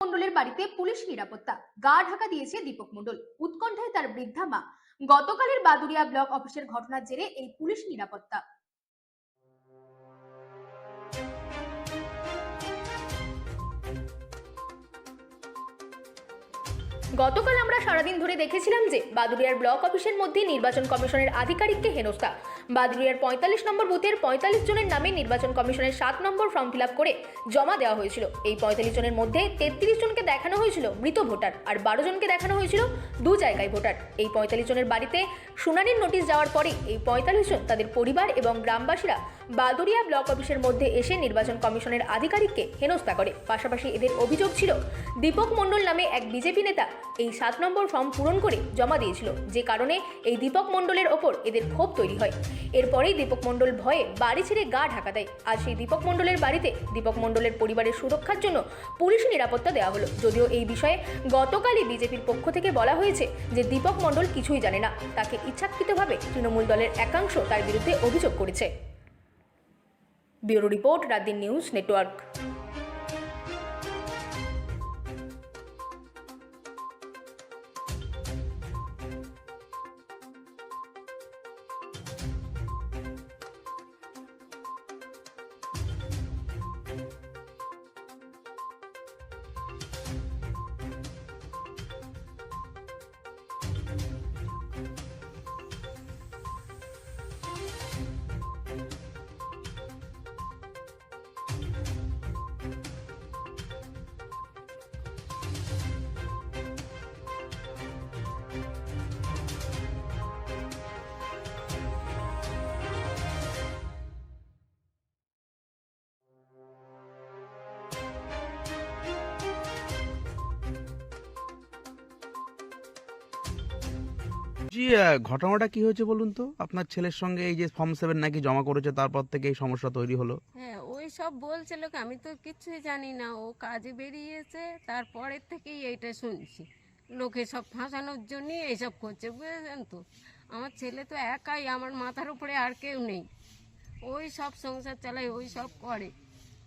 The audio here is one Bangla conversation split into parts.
মণ্ডলের বাড়িতে পুলিশ নিরাপত্তা। গা ঢাকা দিয়েছে দীপক মন্ডল উৎকণ্ঠায় তার বৃদ্ধা মা। গতকালের বাদুরিয়া ব্লক অফিসের ঘটনার জেরে এই পুলিশ নিরাপত্তা। গতকাল আমরা সারাদিন ধরে দেখেছিলাম যে বাদুরিয়ার ব্লক অফিসের মধ্যে নির্বাচন কমিশনের আধিকারিককে হেনস্থা। বাদুরিয়ার পঁয়তাল্লিশ নম্বর বুথের পঁয়তাল্লিশ জনের নামে নির্বাচন কমিশনের সাত নম্বর ফর্ম ফিল করে জমা দেওয়া হয়েছিল। এই পঁয়তাল্লিশ জনের মধ্যে তেত্রিশ জনকে দেখানো হয়েছিল মৃত ভোটার আর বারো জনকে দেখানো হয়েছিল দু জায়গায় ভোটার। এই পঁয়তাল্লিশ জনের বাড়িতে শুনানির নোটিশ যাওয়ার পরে এই পঁয়তাল্লিশ জন তাদের পরিবার এবং গ্রামবাসীরা বাদুরিয়া ব্লক অফিসের মধ্যে এসে নির্বাচন কমিশনের আধিকারিককে হেনস্থা করে। পাশাপাশি এদের অভিযোগ ছিল, দীপক মণ্ডল নামে এক বিজেপি নেতা এই সাত নম্বর ফর্ম পূরণ করে জমা দিয়েছিল। যে কারণে এই দীপক মণ্ডলের ওপর এদের ক্ষোভ তৈরি হয়। এরপরেই দীপক মণ্ডল ভয়ে বাড়ি ছেড়ে গা ঢাকা দেয়। আর সেই দীপক মণ্ডলের বাড়িতে দীপক মণ্ডলের পরিবারের সুরক্ষার জন্য পুলিশ নিরাপত্তা দেওয়া হলো। যদিও এই বিষয়ে গতকালই বিজেপির পক্ষ থেকে বলা হয়েছে যে দীপক মণ্ডল কিছুই জানে না। তাকে ইচ্ছাকৃতভাবে তৃণমূল দলের একাংশ তার বিরুদ্ধে অভিযোগ করেছে। Bureau report Radin news network. আহ, ঘটনাটা কি হয়েছে বলুন তো? আপনার ছেলের সঙ্গে এই যে ফর্ম সেভেন নাকি জমা করেছে তারপর থেকে এই সমস্যা তৈরি হলো? হ্যাঁ ওই সব বলছিল আমি তো কিছুই জানি না। ও কাজে বেরিয়েছে তারপরের থেকেই এইটা শুনছি। লোকে সব ফাঁসানোর জন্যই এইসব করছে বুঝেছেন তো? আমার ছেলে তো একাই আমার মাথার উপরে আর কেউ নেই। ওই সব সংসার চালায় ওই সব করে।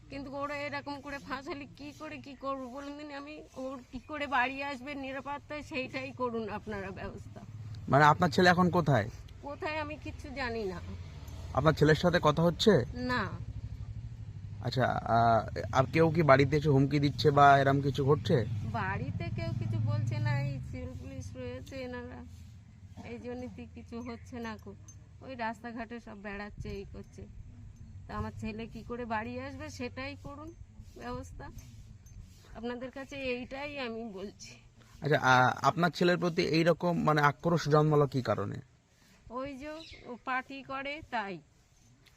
কিন্তু ওরা এরকম করে ফাঁসালে কি করে কি করব বলুন আমি ওর কি করে বাড়ি আসবে নিরাপত্তায় সেইটাই করুন আপনারা ব্যবস্থা। মানে আপনার ছেলে এখন কোথায়? কোথায় আমি কিছু জানি না। আপনার ছেলের সাথে কথা হচ্ছে? না। আচ্ছা আহ, আর কেউ কি বাড়িতে এসে হুমকি দিচ্ছে বা এরম কিছু ঘটছে? বাড়িতে কেউ কিছু বলছে না এই সিভিল পুলিশ রয়েছে এনারা। এই জন্য কিছু হচ্ছে না খুব। ওই রাস্তাঘাটে সব বেড়াচ্ছে এই করছে। তা আমার ছেলে কি করে বাড়ি আসবে সেটাই করুন ব্যবস্থা। আপনাদের কাছে এইটাই আমি বলছি। আচ্ছা আপনার ছেলের প্রতি এই রকম মানে আক্রোশ জন্মালো কি কারণে? ওই যে ও পার্টি করে তাই।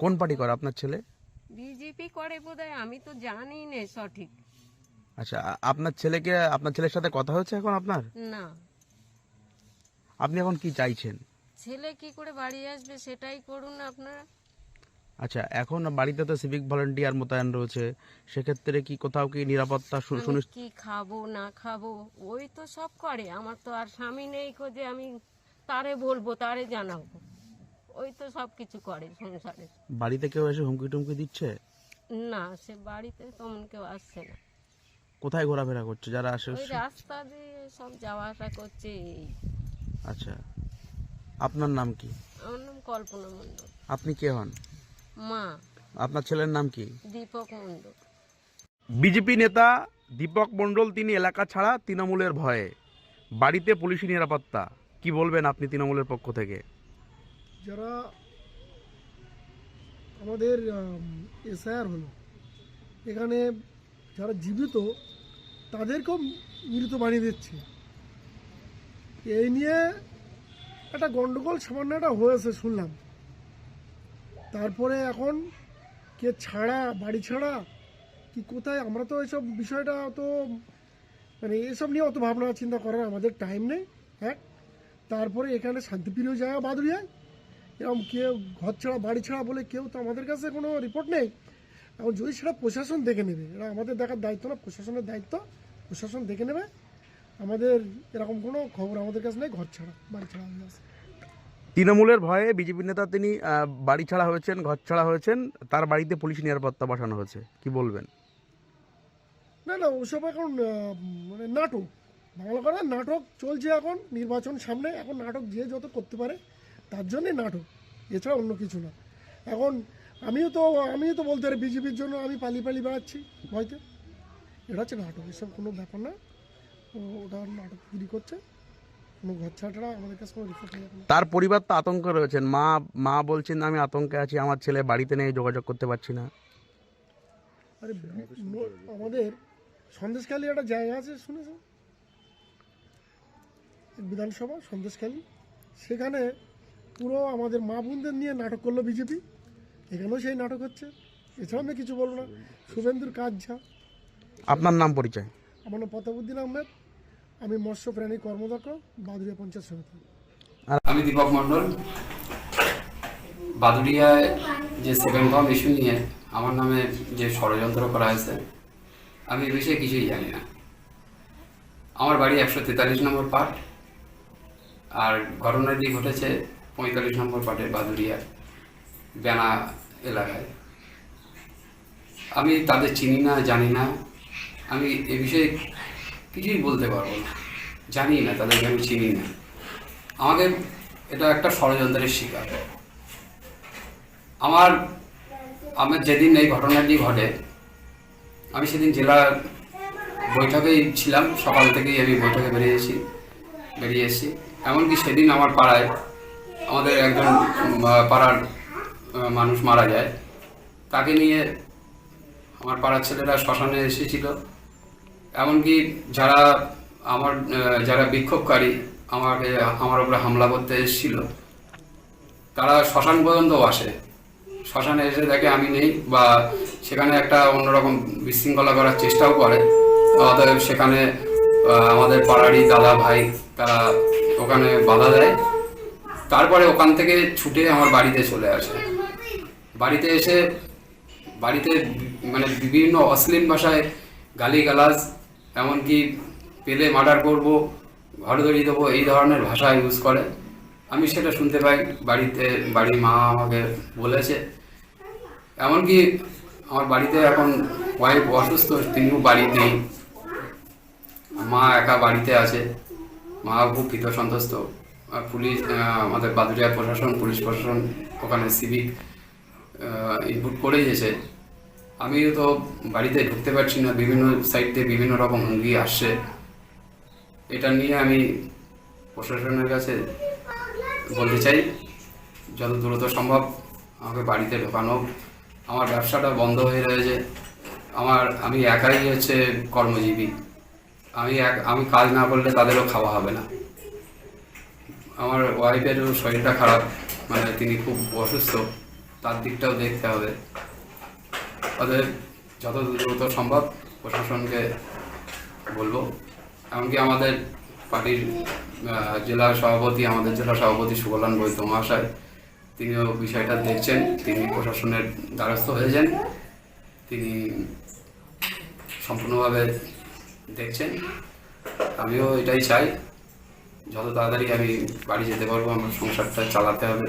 কোন পার্টি করে আপনার ছেলে? বিজেপি করে বোধহয় আমি তো জানি না সঠিক। আচ্ছা আপনার ছেলেকে আপনার ছেলের সাথে কথা হচ্ছে এখন আপনার? না। আপনি এখন কি চাইছেন? ছেলে কি করে বাড়ি আসবে সেটাই করুন আপনারা। আচ্ছা এখন বাড়িতে তো সিভিক ভলান্টিয়ার মোতায়েন রয়েছে। সেক্ষেত্রে কি কোথাও কি নিরাপত্তা সু- আমি সুনিশ্চিত কি খাব না খাব? ওই তো সব করে। আমার তো আর স্বামী নেই যে আমি তারে বলব তারে জানাব। ওই তো সব কিছু করে সংসারে। বাড়িতে কেউ এসে হুমকি টুমকি দিচ্ছে? না সে বাড়িতে তেমন কেউ আসছে না। কোথায় ঘোরাফেরা করছে? যারা আসে ওই রাস্তা দিয়ে সব যাওয়া আসা করছে। আচ্ছা। আপনার নাম কি? আমার নাম কল্পনা মণ্ডল। আপনি কে হন? মা। আপনার ছেলের নাম কি? দীপক মণ্ডল। বিজেপি নেতা দীপক মণ্ডল তিনি এলাকা ছাড়া তৃণমূলের ভয়ে। বাড়িতে পুলিশি নিরাপত্তা। কি বলবেন আপনি তৃণমূলের পক্ষ থেকে? যারা আমাদের এসআইআর হলো এখানে যারা জীবিত তাদেরকেও মৃত বানিয়ে দিচ্ছে। এই নিয়ে একটা গন্ডগোল সামান্য একটা হয়েছে শুনলাম। তারপরে এখন কে ছাড়া, বাড়ি ছাড়া, কি কোথায়? আমরা তো এইসব বিষয়টা তো মানে এসব নিয়ে অত ভাবনা চিন্তা করার আমাদের টাইম নেই এক তারপরে এখানে শান্তিপ্রিয় জায়গা বাদুরিয়ায় এরকম কেউ ঘর ছাড়া, বাড়ি ছাড়া বলে কেউ তো আমাদের কাছে কোনো রিপোর্ট নেই। এখন যদি সেটা প্রশাসন দেখে নেবে, এটা আমাদের দেখার দায়িত্ব না, প্রশাসনের দায়িত্ব, প্রশাসন দেখে নেবে। আমাদের এরকম কোনো খবর আমাদের কাছে নেই, ঘর ছাড়া, বাড়ি ছাড়া আমাদের কাছে। তৃণমূলের ভয়ে বিজেপি নেতা তিনি বাড়ি ছাড়া হয়েছেন, ঘর ছাড়া হয়েছেন, তার বাড়িতে পুলিশ নিরাপত্তা বসানো হয়েছে। কি বলবেন? না না, ওসব এখন মানে নাটক। বাংলা কথা নাটক চলছে এখন, নির্বাচন সামনে, এখন নাটক যে যত করতে পারে, তার জন্যে নাটক, এছাড়া অন্য কিছু না। এখন আমিও তো আমিও তো বলতে পারি, বিজেপির জন্য আমি পালি পালি বেড়াচ্ছি ভয়তে। এটা হচ্ছে নাটক, এসব কোনো ব্যাপার না। ওটা নাটক তৈরি করছে। তার পরিবার তো আতঙ্কে রয়েছেন। মা মা বলছেন আমি আতঙ্কে আছি আমার ছেলে বাড়িতে নেই যোগাযোগ করতে পারছি না। আরে আমাদের সন্দেশখালী একটা জায়গা আছে শুনেছো বিধানসভা সন্দেশখালী। সেখানে পুরো আমাদের মা বোনদের নিয়ে নাটক করল বিজেপি। এখানেও সেই নাটক হচ্ছে। এছাড়া আমি কিছু বলব না। শুভেন্দুর কাজ যা আপনার নাম পরিচয়? আমার নাম প্রতাপউদ্দিন আহমেদ। আমি মৎস্য প্রাণী কর্মদক্ষ বাদুরিয়া পঞ্চায়েত সমিতি। আমি দীপক মণ্ডল, বাদুড়িয়ায় যে সেভেন বম ইস্যু নিয়ে আমার নামে যে ষড়যন্ত্র করা হয়েছে, আমি এ বিষয়ে কিছুই জানি না। আমার বাড়ি একশো তেতাল্লিশ নম্বর পার্ট আর ঘটনাটি ঘটেছে পঁয়তাল্লিশ নম্বর পার্টের বাদুড়িয়া বেনা এলাকায়। আমি তাদের চিনি না, জানি না। আমি এ বিষয়ে কিছুই বলতে পারব না। জানি না, তাদেরকে আমি চিনি না। আমাকে এটা একটা ষড়যন্ত্রের শিকার। আমার আমার যেদিন এই ঘটনাটি ঘটে, আমি সেদিন জেলা বৈঠকেই ছিলাম। সকাল থেকেই আমি বৈঠকে বেরিয়েছি বেরিয়ে এসেছি এমনকি সেদিন আমার পাড়ায় আমাদের একজন পাড়ার মানুষ মারা যায়। তাকে নিয়ে আমার পাড়ার ছেলেরা শ্মশানে এসেছিল। এমনকি যারা আমার যারা বিক্ষোভকারী আমাকে, আমার উপরে হামলা করতে এসেছিল, তারা শ্মশান পর্যন্ত আসে। শ্মশানে এসে দেখে আমি নেই বা সেখানে একটা অন্যরকম বিশৃঙ্খলা করার চেষ্টাও করে। অতএব সেখানে আমাদের পাড়ারই দাদা ভাই, তারা ওখানে বাধা দেয়। তারপরে ওখান থেকে ছুটে আমার বাড়িতে চলে আসে। বাড়িতে এসে, বাড়িতে মানে বিভিন্ন অশ্লীল ভাষায় গালিগালাজ এমনকি পেলে মার্ডার করব, ঘর ধরিয়ে দেবো, এই ধরনের ভাষা ইউজ করে। আমি সেটা শুনতে পাই, বাড়িতে, বাড়ির মা আমাকে বলেছে। এমনকি আমার বাড়িতে এখন ওয়াইফ অসুস্থ, তিনিও বাড়ি নেই। মা একা বাড়িতে আছে, মা খুব ভীত আর পুলিশ আমাদের বাদুরিয়া প্রশাসন, পুলিশ প্রশাসন, ওখানে সিভিক ইনপুট করে দিয়েছে আমিও তো বাড়িতে ঢুকতে পারছি না, বিভিন্ন সাইড থেকে বিভিন্ন রকম হুমকি আসছে। এটা নিয়ে আমি প্রশাসনের কাছে বলতে চাই, যত দ্রুত সম্ভব আমাকে বাড়িতে ঢোকানো আমার ব্যবসাটা বন্ধ হয়ে রয়েছে। আমার, আমি একাই হচ্ছে কর্মজীবী। আমি এক, আমি কাজ না করলে তাদেরও খাওয়া হবে না। আমার ওয়াইফেরও শরীরটা খারাপ মানে তিনি খুব অসুস্থ, তার দিকটাও দেখতে হবে। অতএব যত দ্রুত সম্ভব প্রশাসনকে বলব। এমনকি আমাদের পার্টির জেলা সভাপতি, আমাদের জেলা সভাপতি সুকলান বৈদ্য মহাশয়, তিনিও বিষয়টা দেখছেন। তিনি প্রশাসনের দ্বারস্থ হয়েছেন। তিনি সম্পূর্ণভাবে দেখছেন। আমিও এটাই চাই। যত তাড়াতাড়ি আমি বাড়ি যেতে পারব, আমার সংসারটা চালাতে হবে।